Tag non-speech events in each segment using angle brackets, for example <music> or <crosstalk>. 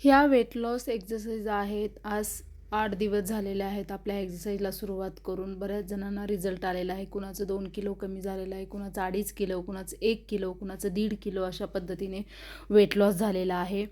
ह्या weight loss exercise आहेत. आज आठ दिवस झालेले आहेत आपल्या एक्झरसाईजला सुरुवात करून. बऱ्याच जणांना रिझल्ट आलेला आहे. कुणाचं दोन किलो कमी झालेलं आहे कुणाचं अडीच किलो कुणाचं एक किलो कुणाचं दीड किलो अशा पद्धतीने वेट लॉस झालेला आहे.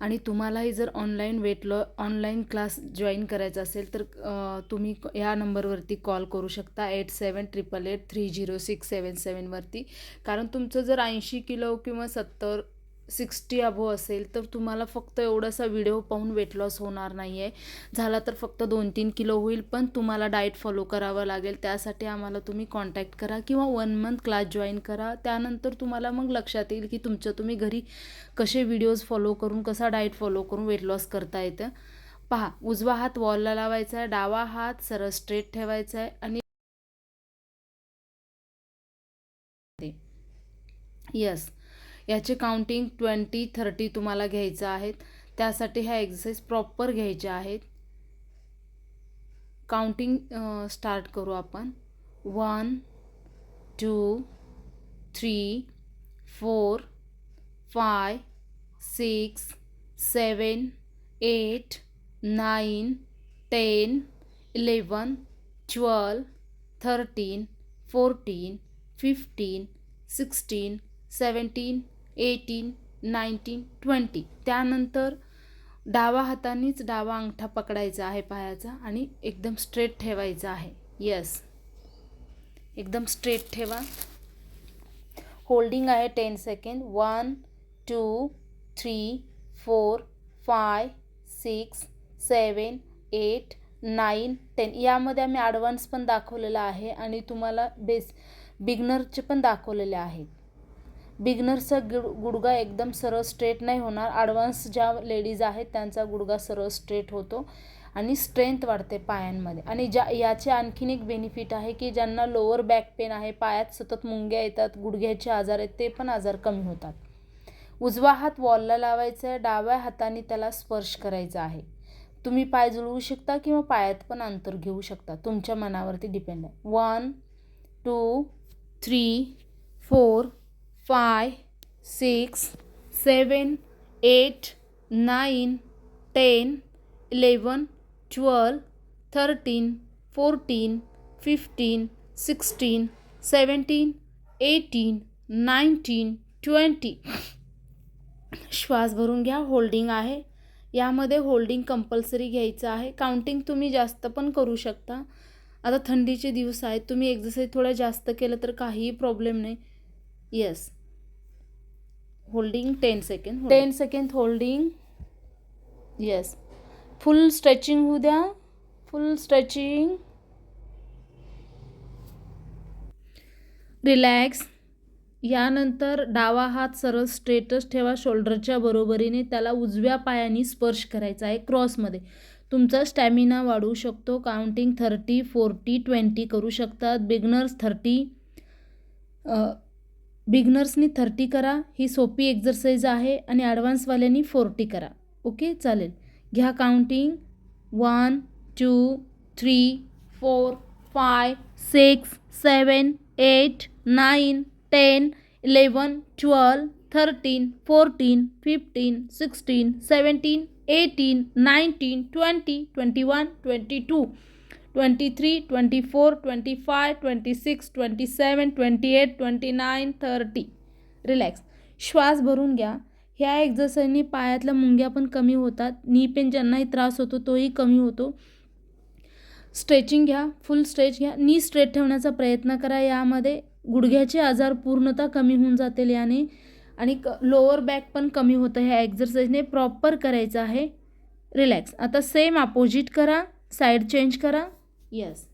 आणि तुम्हालाही जर online weight loss online class join करायचा असेल तर तुम्ही या नंबरवरती कॉल करू शकता. Eight seven triple eight three zero six seven सेवनवरती कारण तुमचं जर ऐंशी किलो किंवा सत्तर सिक्स्टी अबो असेल तर तुम्हाला फक्त एवढासा व्हिडिओ पाहून वेट लॉस होणार नाही आहे झाला तर फक्त दोन तीन किलो होईल पण तुम्हाला डाएट फॉलो करावं लागेल. त्यासाठी आम्हाला तुम्ही कॉन्टॅक्ट करा किंवा वन मंथ क्लास जॉईन करा. त्यानंतर तुम्हाला मग लक्षात येईल की तुमचं तुम्ही घरी कसे व्हिडिओज फॉलो करून कसा डाएट फॉलो करून वेट लॉस करता येतं. पहा उजवा हात वॉलला लावायचा आहे डावा हात सरळ स्ट्रेट ठेवायचा आहे आणि यस याचे काउंटिंग ट्वेंटी थर्टी तुम्हाला घ्यायचं आहेत. त्यासाठी ह्या एक्झरसाईज प्रॉपर घ्यायच्या आहेत. काउंटिंग स्टार्ट करू आपण. One two three four five six seven eight nine ten eleven twelve thirteen fourteen fifteen sixteen seventeen eighteen nineteen twenty. त्यानंतर डावा हातानेच डावा अंगठा पकडायचा आहे पायाचा आणि एकदम स्ट्रेट ठेवायचा आहे. यस एकदम स्ट्रेट ठेवा. होल्डिंग आहे ten second one two three four five six seven eight nine ten यामध्ये आम्ही ॲडव्हान्स पण दाखवलेला आहे आणि तुम्हाला बेस बिगनरचे पण दाखवलेले आहेत. बिगनरचा गुड गुडगा एकदम सरळ स्ट्रेट नाही होणार. ॲडव्हान्स ज्या लेडीज आहेत त्यांचा गुडगा सरळ स्ट्रेट होतो आणि स्ट्रेंथ वाढते पायांमध्ये. आणि ज्या याचे आणखीन एक बेनिफिट आहे की ज्यांना लोअर बॅक पेन आहे पायात सतत मुंग्या येतात गुडघ्याचे आजार आहेत ते पण आजार कमी होतात. उजवा हात वॉलला लावायचा आहे डाव्या हाताने त्याला स्पर्श करायचा आहे. तुम्ही पाय जुळवू शकता किंवा पायात पण अंतर घेऊ शकता. तुमच्या मनावरती डिपेंड आहे. One two three four five six seven eight nine ten eleven twelve thirteen fourteen fifteen sixteen seventeen eighteen nineteen twenty. श्वास भरून घ्या होल्डिंग आहे. यामध्ये होल्डिंग कंपल्सरी घ्यायचं आहे. काउंटिंग तुम्ही जास्त पण करू शकता. आता थंडीचे दिवस आहेत. तुम्ही एक्झरसाईज थोडं जास्त केलं तर काहीही प्रॉब्लेम नाही. Yes holding ten second ten second holding yes full stretching होऊ द्या. फुल स्ट्रेचिंग रिलॅक्स यानंतर डावा हात सरळ स्ट्रेटच ठेवा. शोल्डरच्या बरोबरीने त्याला उजव्या पायाने स्पर्श करायचा आहे. क्रॉसमध्ये तुमचा स्टॅमिना वाढवू शकतो. काउंटिंग थर्टी फोर्टी ट्वेंटी करू शकतात. बिगनर्स थर्टी बिगनर्सनी थर्टी करा ही सोपी एक्झरसाईज आहे आणि ॲडव्हान्सवाल्यांनी फोर्टी करा. ओके चालेल. घ्या counting one two three four five six seven eight nine ten eleven twelve thirteen fourteen fifteen sixteen seventeen eighteen nineteen twenty twenty one twenty two twenty three twenty four twenty five twenty six twenty seven twenty eight twenty nine thirty. Relax श्वास भरून घ्या. ह्या एक्झरसाईजने पायातल्या मुंग्या पण कमी होतात. Knee pain ज्यांनाही त्रास होतो तोही कमी होतो. स्ट्रेचिंग घ्या. फुल स्ट्रेच घ्या. नी स्ट्रेट ठेवण्याचा प्रयत्न करा यामध्ये. गुडघ्याचे आजार पूर्णतः कमी होऊन जातील याने. आणि क लोअर बॅक पण कमी होतं. ह्या एक्झरसाईजने प्रॉपर करायचं आहे. रिलॅक्स आता सेम अपोजिट करा. साईड चेंज करा. यस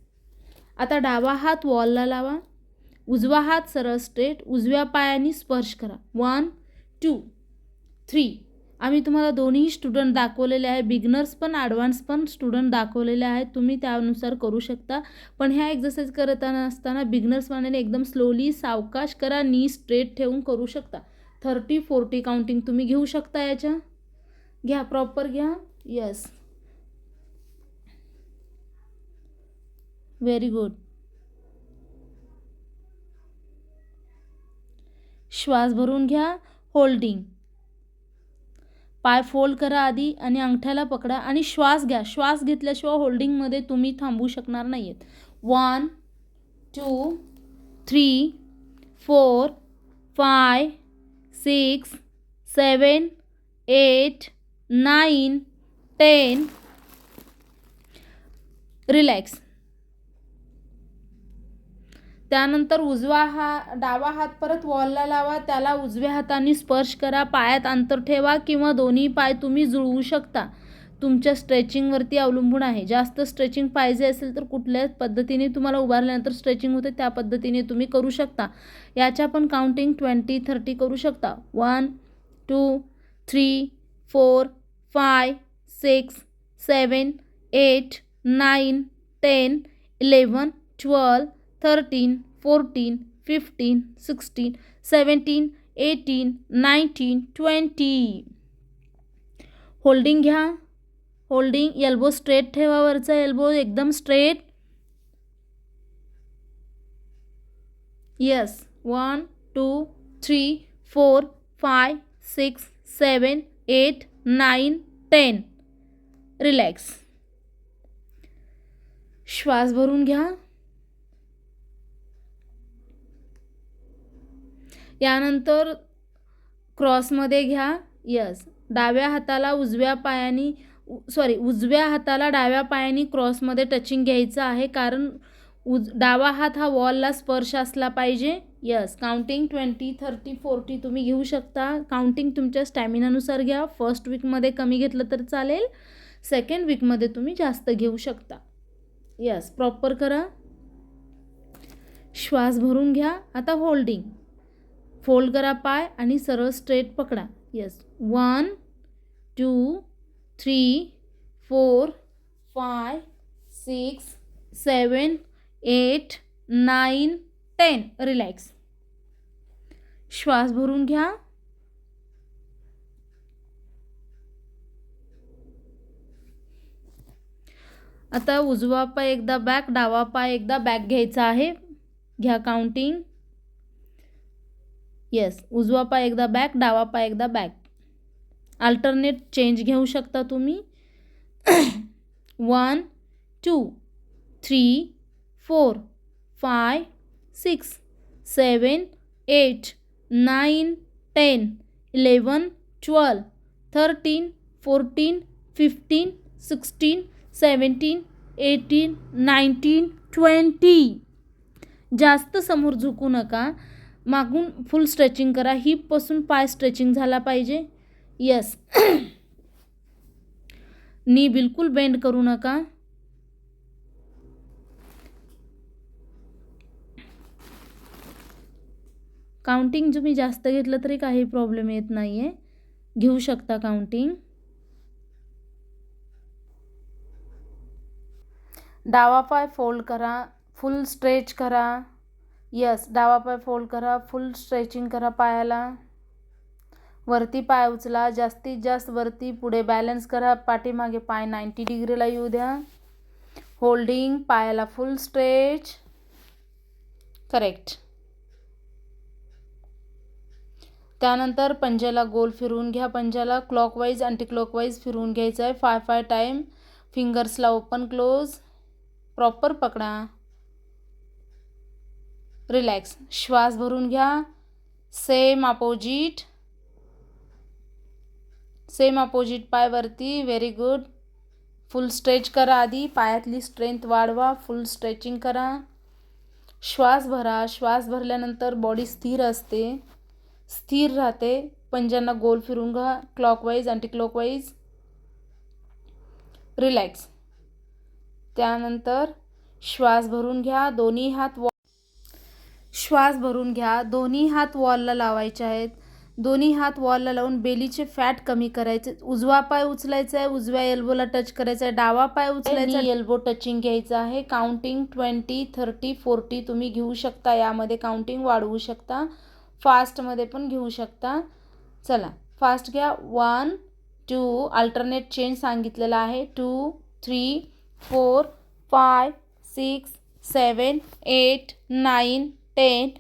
आता डावा हात वॉलला लावा. उजवा हात सरळ स्ट्रेट उजव्या पायाने स्पर्श करा. वन टू थ्री आम्ही तुम्हाला दोन्ही स्टुडंट दाखवलेले आहे. बिगनर्स पण ॲडव्हान्स पण स्टुडंट दाखवलेले आहेत. तुम्ही त्यानुसार करू शकता. पण ह्या एक्झरसाईज करताना असताना बिगनर्स मानाने एकदम स्लोली सावकाश करा. नी स्ट्रेट ठेवून करू शकता. थर्टी फोर्टी काउंटिंग तुम्ही घेऊ शकता याच्या. घ्या प्रॉपर घ्या. यस व्हेरी गुड श्वास भरून घ्या होल्डिंग पाय फोल्ड करा आधी आणि अंगठ्याला पकडा आणि श्वास घ्या. श्वास घेतल्याशिवाय होल्डिंगमध्ये तुम्ही थांबू शकणार नाही आहेत one two three four five six seven eight nine ten relax त्यानंतर उजवा हा डावा हात परत वॉलला लावा त्याला उजव्या हाताने स्पर्श करा पायात अंतर ठेवा किंवा दोन्ही पाय तुम्ही जुळवू शकता. तुमच्या स्ट्रेचिंगवरती अवलंबून आहे. जास्त स्ट्रेचिंग पाहिजे असेल तर कुठल्या पद्धतीने तुम्हाला उभारल्यानंतर स्ट्रेचिंग होते त्या पद्धतीने तुम्ही करू शकता. याच्या पण काउंटिंग ट्वेंटी थर्टी करू शकता. One two three four five six seven eight nine ten eleven twelve thirteen fourteen fifteen sixteen seventeen eighteen nineteen twenty holding घ्या होल्डिंग एल्बो स्ट्रेट ठेवा वरचा एल्बो एकदम straight yes one two three four five six seven eight nine ten relax श्वास भरून घ्या यानंतर क्रॉसमध्ये घ्या. Yes. डाव्या हाताला उजव्या पायाने सॉरी उजव्या हाताला डाव्या पायाने क्रॉसमध्ये टचिंग घ्यायचं आहे. कारण उज डावा हात हा वॉलला स्पर्श असला पाहिजे. Yes. Counting twenty thirty forty तुम्ही घेऊ शकता. काउंटिंग तुमच्या स्टॅमिनानुसार घ्या. फर्स्ट वीकमध्ये कमी घेतलं तर चालेल. सेकंड वीकमध्ये तुम्ही जास्त घेऊ शकता. यस. प्रॉपर करा. श्वास भरून घ्या. आता होल्डिंग. फोल्ड करा पाय आणि सरळ स्ट्रेट पकडा. Yes one two three four five six seven eight nine ten relax श्वास भरून घ्या. आता उजवा पाय एकदा बॅक डावा पाय एकदा बॅक घ्यायचा आहे. घ्या काउंटिंग येस उजवा पाय एकदा बॅक डावा पाय एकदा बॅक अल्टरनेट चेंज घेऊ शकता तुम्ही. One two three four five six seven eight nine ten eleven twelve thirteen fourteen fifteen sixteen seventeen eighteen nineteen twenty जास्त समोर झुकू नका. मागून फुल स्ट्रेचिंग करा. हिपपासून पाय स्ट्रेचिंग झाला पाहिजे. यस नी <clears throat> बिलकुल बेंड करू नका. काउंटिंग तुम्ही जास्त घेतलं तरी काही प्रॉब्लेम येत नाही आहे घेऊ शकता काउंटिंग डावा पाय फोल्ड करा. फुल स्ट्रेच करा. यस डावा पाय फोल्ड करा फुल स्ट्रेचिंग करा पायाला. वरती पाय उचला जास्तीत जास्त वरती पुढे बॅलन्स करा पाठीमागे पाय नाईंटी डिग्रीला येऊ द्या. होल्डिंग पायाला फुल स्ट्रेच करेक्ट त्यानंतर पंजाला गोल फिरवून घ्या पंजाला क्लॉकवाईज अँटी क्लॉकवाईज फिरवून घ्यायचं आहे फाय फाय टाईम फिंगर्सला ओपन क्लोज प्रॉपर पकडा. रिलॅक्स श्वास भरून घ्या. सेम अपोजिट सेम अपोजिट पायवरती. व्हेरी गुड फुल स्ट्रेच करा आधी. पायातली स्ट्रेंथ वाढवा. फुल स्ट्रेचिंग करा. श्वास भरा. श्वास भरल्यानंतर बॉडी स्थिर असते. स्थिर राहते. पंजांना गोल फिरून घ्या. क्लॉकवाईज अँटी क्लॉकवाईज रिलॅक्स त्यानंतर श्वास भरून घ्या. दोन्ही हात वॉ श्वास भरून घ्या. दोन्ही हात वॉलला लावायचे आहेत. दोन्ही हात वॉलला लावून बेलीचे फॅट कमी करायचे. उजवा पाय उचलायचा आहे. उजव्या एल्बोला टच करायचा आहे. डावा पाय उचलायचा एल्बो टचिंग घ्यायचं आहे. काउंटिंग ट्वेंटी थर्टी फोर्टी तुम्ही घेऊ शकता. यामध्ये काउंटिंग वाढवू शकता. फास्टमध्ये पण घेऊ शकता. चला. फास्ट घ्या. वन टू अल्टरनेट चेंज सांगितलेला आहे. Two three four five six seven eight nine ten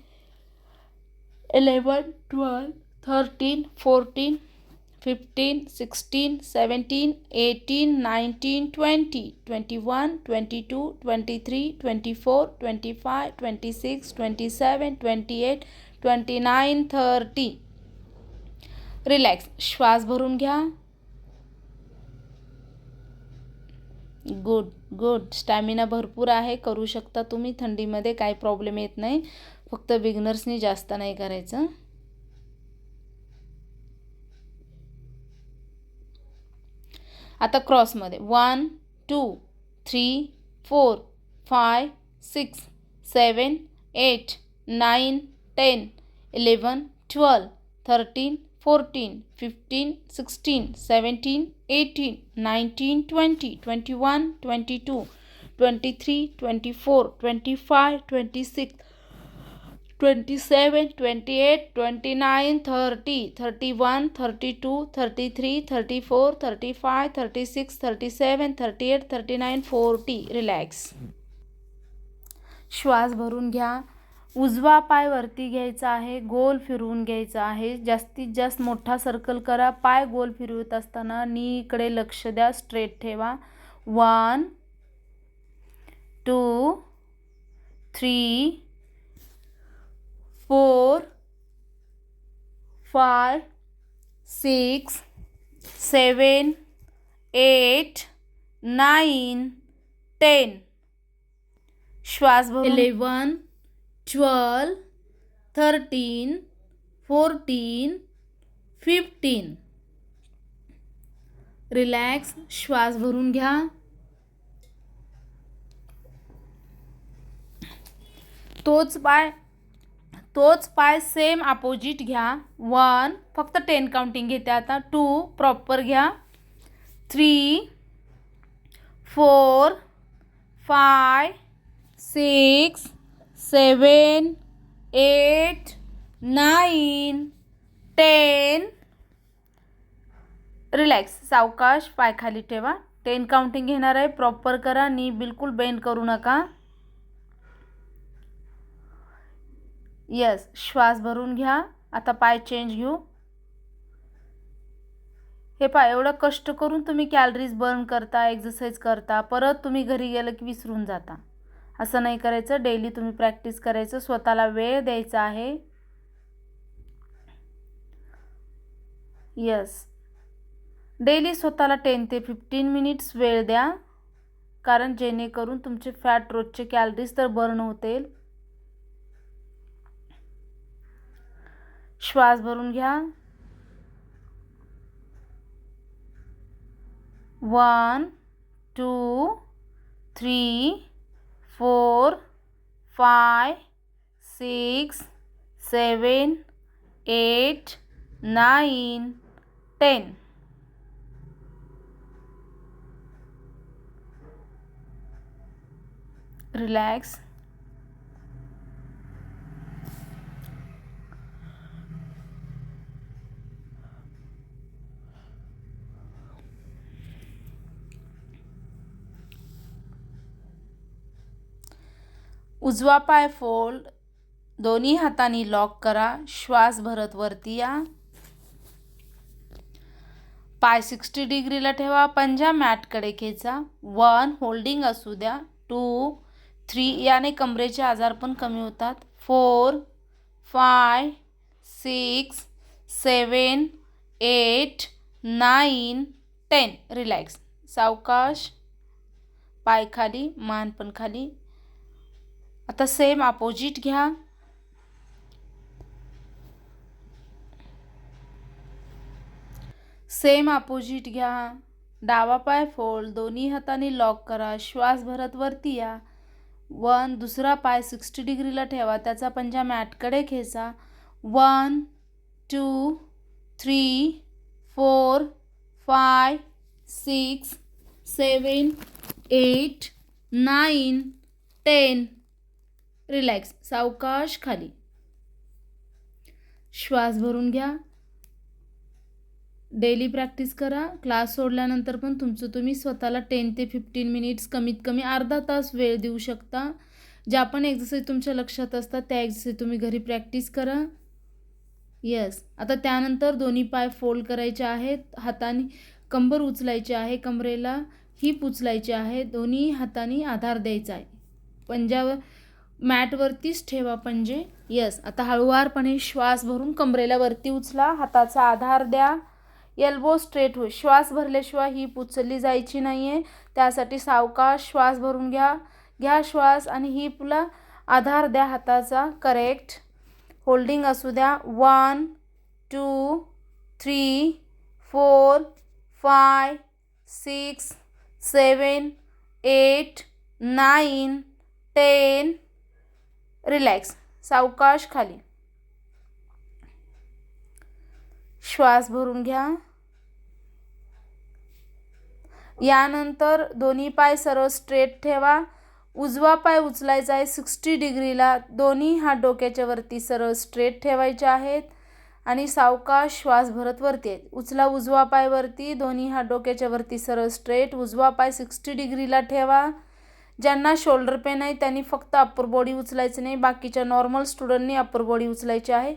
eleven twelve thirteen fourteen fifteen sixteen seventeen eighteen nineteen twenty twenty one twenty two twenty three twenty four twenty five twenty six twenty seven twenty eight twenty nine thirty relax श्वास भरून घ्या. Good good stamina भरपूर आहे. करू शकता तुम्ही. थंडीमध्ये काही प्रॉब्लेम येत नाही. फक्त बिगनर्सनी जास्त नाही करायचं. आता क्रॉसमध्ये one two three four five six seven eight nine ten eleven twelve thirteen fourteen fifteen sixteen seventeen eighteen nineteen twenty twenty one twenty two twenty three twenty four twenty five twenty six twenty seven twenty eight twenty nine thirty thirty one thirty two thirty three thirty four thirty five thirty six thirty seven thirty eight thirty nine forty relax श्वास भरून घ्या उजवा पाय वरती घ्यायचा आहे गोल फिरवून घ्यायचा आहे. जास्तीत जास्त मोठा सर्कल करा पाय गोल फिरवत असताना नीकडे लक्ष द्या स्ट्रेट ठेवा. One two three four five six seven eight nine ten श्वास eleven twelve thirteen fourteen fifteen relax श्वास भरून घ्या. तोच पाय तोच पाय सेम अपोजिट घ्या. वन फक्त टेन काउंटिंग घेते आता. टू प्रॉपर घ्या. Three four five six seven eight nine ten. Relax सावकाश पाय खाली ठेवा. टेन काउंटिंग घेणार आहे. प्रॉपर करा. नी बिलकुल बेंड करू नका. यस श्वास भरून घ्या. आता पाय चेंज घेऊ. हे पाय एवढं कष्ट करून तुम्ही कॅलरीज बर्न करता एक्झरसाईज करता परत तुम्ही घरी गेलं की विसरून जाता. असं नाही करायचं. डेली तुम्ही प्रॅक्टिस करायचं. स्वतःला वेळ द्यायचा आहे. यस डेली स्वतःला टेन ते फिफ्टीन मिनिट्स वेळ द्या. कारण जेणेकरून तुमचे फॅट रोजचे कॅलरीज तर बर्न होतील. श्वास भरून घ्या. One two three four, five, six, seven, eight, nine, ten. Relax. उजवा पाय फोल्ड दोन्ही हातांनी लॉक करा. श्वास भरत वरती या. पाय सिक्स्टी डिग्रीला ठेवा. पंजा मॅटकडे खेचा. वन होल्डिंग असू द्या. टू थ्री याने कमरेचे आजार पण कमी होतात. Four five six seven eight nine ten. Relax. सावकाश. पाय खाली मान पण खाली. आता सेम अपोजिट घ्या. सेम अपोजिट घ्या. डावा पाय फोल्ड दोन्ही हाताने लॉक करा. श्वास भरत वरती या. वन दुसरा पाय सिक्स्टी डिग्रीला ठेवा. त्याचा पंजा मॅटकडे खेचा. One two three four five six seven eight nine ten relax सावकाश खाली. श्वास भरून घ्या. डेली प्रॅक्टिस करा. क्लास सोडल्यानंतर पण तुमचं तुम्ही स्वतःला टेन ते फिफ्टीन मिनिट्स कमीत कमी अर्धा तास वेळ देऊ शकता. ज्या पण एक्झरसाईज तुमच्या लक्षात असतात त्या एक्झरसाईज तुम्ही घरी प्रॅक्टिस करा. यस आता त्यानंतर दोन्ही पाय फोल्ड करायचे आहेत. हाताने कंबर उचलायची आहे कमरेला. हिप उचलायची आहे. दोन्ही हाताने आधार द्यायचा आहे. पंजावर मॅटवरतीच ठेवा पंजे. यस आता हळुवारपणे श्वास भरून कमरेला वरती उचला. हाताचा आधार द्या. एल्बो स्ट्रेट हो श्वास भरल्याशिवाय ही उचलली जायची नाही आहे त्यासाठी सावकाश श्वास भरून घ्या. घ्या श्वास आणि हिपला आधार द्या हाताचा. करेक्ट होल्डिंग असू द्या. One two three four five six seven eight nine ten relax सावकाश खाली. श्वास भरून घ्या. यानंतर दोन्ही पाय सरळ स्ट्रेट ठेवा. उजवा पाय उचलायचा आहे सिक्स्टी डिग्रीला दोन्ही हात डोक्याच्या वरती सरळ स्ट्रेट ठेवायचे आहेत. आणि सावकाश श्वास भरत वरती आहेत. उचला उजवा पाय वरती. दोन्ही हात डोक्याच्या वरती सरळ स्ट्रेट उजवा पाय सिक्स्टी डिग्रीला ठेवा. ज्यांना शोल्डर पेन आहे त्यांनी फक्त अप्पर बॉडी उचलायचं नाही बाकीच्या नॉर्मल स्टुडंटनी अप्पर बॉडी उचलायची आहे.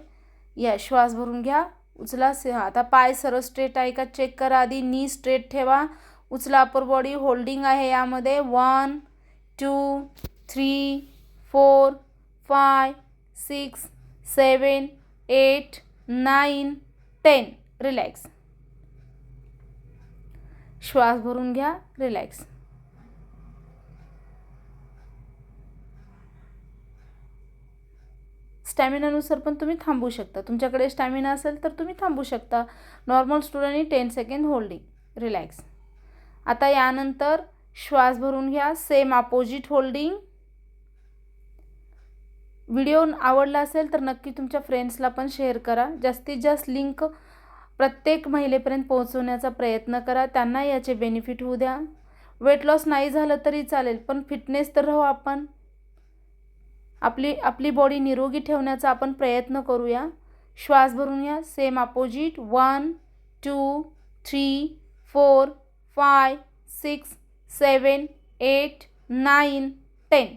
या श्वास भरून घ्या उचला आता पाय सरळ स्ट्रेट आहे का? चेक करा आधी नी स्ट्रेट ठेवा. उचला अप्पर बॉडी होल्डिंग आहे यामध्ये. One two three four five six seven eight nine ten relax श्वास भरून घ्या रिलॅक्स स्टॅमिनानुसार पण तुम्ही थांबू शकता. तुमच्याकडे स्टॅमिना असेल तर तुम्ही थांबू शकता. नॉर्मल स्टुडंटनी टेन सेकंड होल्डिंग रिलॅक्स आता यानंतर श्वास भरून घ्या. सेम अपोजिट होल्डिंग व्हिडिओ आवडला असेल तर नक्की तुमच्या फ्रेंड्सला पण शेअर करा. जास्तीत जास्त लिंक प्रत्येक महिलेपर्यंत पोहोचवण्याचा प्रयत्न करा. त्यांना याचे बेनिफिट होऊ द्या. वेट लॉस नाही झालं तरी चालेल पण फिटनेस तर राहू आपण. आपली आपली बॉडी निरोगी ठेवण्याचा आपण प्रयत्न करूया. श्वास भरून या same opposite one two three four five six seven eight nine ten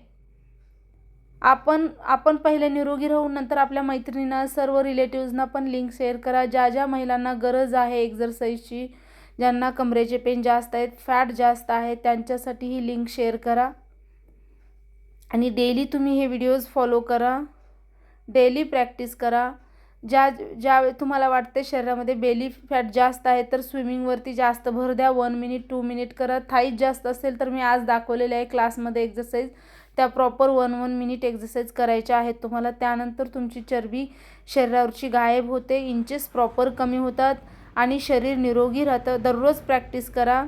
आपण आपण पहिले निरोगी राहून नंतर आपल्या मैत्रिणींना सर्व रिलेटिव्जना पण लिंक शेअर करा. ज्या ज्या महिलांना गरज आहे एक्झरसाईजची ज्यांना कमरेचे पेन जास्त आहेत फॅट जास्त आहे त्यांच्यासाठी ही लिंक शेअर करा. आणि डेली तुम्ही हे व्हिडिओज फॉलो करा. डेली प्रॅक्टिस करा. ज्या ज्या तुम्हाला वाटते शरीरामध्ये बेली फॅट जास्त आहे तर स्विमिंगवरती जास्त भर द्या. वन मिनिट टू मिनिट करा. थाईज जास्त असेल तर मी आज दाखवलेले आहे क्लासमध्ये एक्झरसाईज त्या proper one one minute exercise करायच्या आहेत तुम्हाला. त्यानंतर तुमची चरबी शरीरावरची गायब होते. इंचेस प्रॉपर कमी होतात. आणि शरीर निरोगी राहतं. दररोज प्रॅक्टिस करा.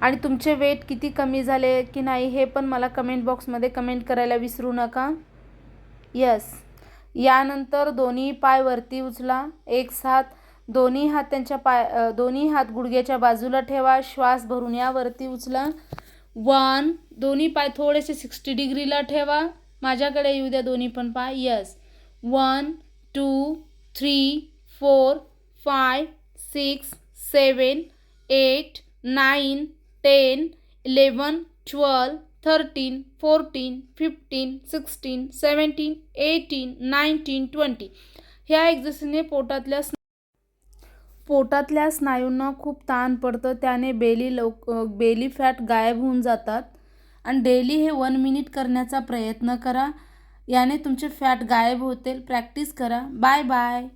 आणि तुमचे वेट किती कमी झाले की नाही हे पण मला कमेंट बॉक्समध्ये कमेंट करायला विसरू नका. यस यानंतर दोन्ही पाय वरती उचला. एक साथ दोन्ही हात त्यांच्या पाय दोन्ही हात गुडघ्याच्या बाजूला ठेवा. श्वास भरून यावरती उचला. वन दोन्ही पाय थोडेसे सिक्स्टी डिग्रीला ठेवा. माझ्याकडे येऊ द्या दोन्ही पण पाय. Yes one two three four five six seven eight nine ten eleven twelve thirteen fourteen fifteen sixteen seventeen eighteen nineteen twenty. ह्या एक्झरसाईजने पोटातल्या पोटातल्या स्नायूंना खूप ताण पडतं त्याने बेली लवक बेली फॅट गायब होऊन जातात. आणि डेली हे वन मिनिट करण्याचा प्रयत्न करा याने तुमचे फॅट गायब होतील. प्रॅक्टिस करा. Bye bye.